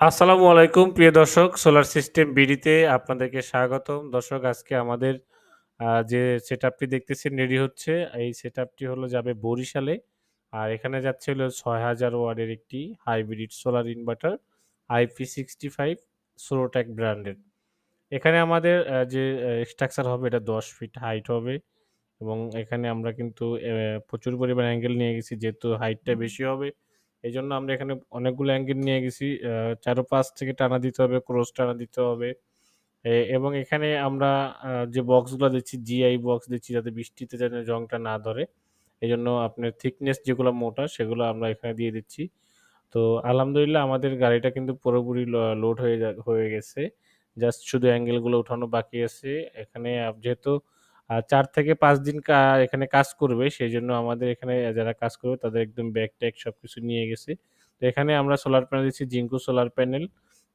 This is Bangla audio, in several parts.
আসসালামু আলাইকুম, প্রিয় দর্শক। সোলার সিস্টেম বিডিতে আপনাদেরকে স্বাগতম। দর্শক, আজকে আমাদের যে সেট আপটি দেখতেছেন রেডি হচ্ছে, এই সেট আপটি হলো যাবে বরিশালে। আর এখানে যাচ্ছে হলো ছয় হাজার ওয়ার্ডের একটি hybrid solar inverter IP sixty five Sorotec ব্র্যান্ডের এখানে আমাদের যে স্ট্রাকচার হবে এটা দশ ফিট হাইট হবে এবং এখানে আমরা কিন্তু প্রচুর পরিমাণ অ্যাঙ্গেল নিয়ে গেছি, যেহেতু হাইটটা বেশি হবে। এই জন্য আমরা এখানে অনেকগুলো অ্যাঙ্গেল নিয়ে গেছি। চারোপাশ থেকে টানা দিতে হবে, ক্রস টানা দিতে হবে। এবং এখানে আমরা যে বক্সগুলো দিচ্ছি জিআই বক্স দিচ্ছি যাতে বৃষ্টিতে যেন জংটা না ধরে। এই জন্য আপনার থিকনেস যেগুলো মোটা, সেগুলো আমরা এখানে দিয়ে দিচ্ছি। তো আলহামদুলিল্লাহ আমাদের গাড়িটা কিন্তু পুরোপুরি লোড হয়ে হয়ে গেছে। জাস্ট শুধু অ্যাঙ্গেলগুলো উঠানো বাকি আছে। এখানে যেহেতু চার থেকে পাঁচ দিন এখানে কাজ করবে সেই জন্য আমাদের এখানে যারা কাজ করবে তাদের একদম ব্যাগ ট্যাগ সবকিছু নিয়ে গেছে। তো এখানে আমরা সোলার প্যানেল দিচ্ছি জিঙ্কু সোলার প্যানেল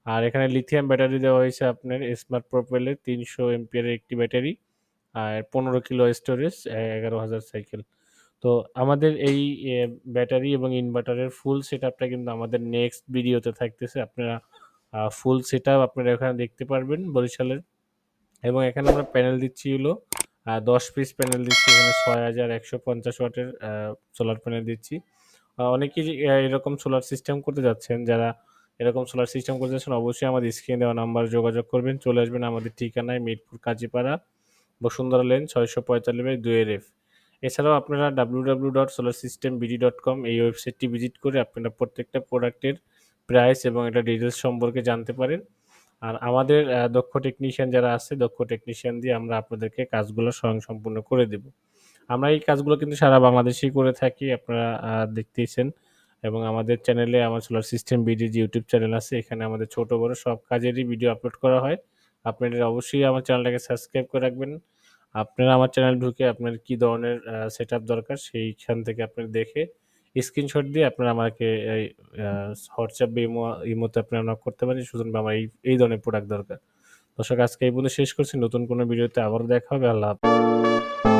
আর এখানে লিথিয়াম ব্যাটারি দেওয়া হয়েছে আপনার স্মার্ট প্রোপেলের তিনশো এমপিয়ারের একটি ব্যাটারি আর পনেরো কিলো স্টোরেজ এগারো হাজার সাইকেল তো আমাদের এই ব্যাটারি এবং ইনভার্টারের ফুল সেট আপটা কিন্তু আমাদের নেক্সট ভিডিওতে থাকতেছে। আপনারা ফুল সেটআপ আপনারা এখানে দেখতে পারবেন বরিশালের। এবং এখানে আমরা প্যানেল দিচ্ছি হলো দশ পিস প্যানেল দিচ্ছি, এখানে ছয় হাজার একশো পঞ্চাশ ওয়াটের সোলার প্যানেল দিচ্ছি। অনেকেই এরকম সোলার সিস্টেম করতে যাচ্ছেন, যারা এরকম সোলার সিস্টেম করতে যাচ্ছেন, অবশ্যই আমাদের স্ক্রিনে দেওয়া নাম্বার যোগাযোগ করবেন। চলে আসবেন আমাদের ঠিকানায়, মিরপুর কাজীপাড়া, বসুন্ধরা লেন ছয়শো পঁয়তাল্লিশ দুয়ের এফ এছাড়াও আপনারা W W dot solar system BD dot com এই ওয়েবসাইটটি ভিজিট করে আপনারা প্রত্যেকটা প্রোডাক্টের প্রাইস এবং এটা ডিটেলস সম্পর্কে জানতে পারেন। আর আমাদের দক্ষ টেকনিশিয়ান যারা আছে, দক্ষ টেকনিশিয়ান দিয়ে আমরা আপনাদেরকে কাজগুলো স্বয়ং সম্পূর্ণ করে দেব। আমরা এই কাজগুলো কিন্তু সারা বাংলাদেশেই করে থাকি, আপনারা দেখতেইছেন। এবং আমাদের চ্যানেলে আমার সোলার সিস্টেম বিডি যে ইউটিউব চ্যানেল আছে, এখানে আমাদের ছোট বড় সব কাজেরই ভিডিও আপলোড করা হয়। আপনারা অবশ্যই আমার চ্যানেলটাকে সাবস্ক্রাইব করে রাখবেন। আপনারা আমার চ্যানেল ঢুকে আপনার কি ধরনের সেট দরকার, সেইখান থেকে আপনি দেখে স্ক্রিনশট দিয়ে আপনারা আমাকে এই হোয়াটসঅ্যাপ ইমো, ইমোতে আপনারা নক করতে পারেন সুতরাং আমার এই এই ধরনের প্রোডাক্ট দরকার। দর্শক, আজকে এই বলে শেষ করছি। নতুন কোনো ভিডিওতে আবারও দেখা হবে। আল্লাহ হাফেজ।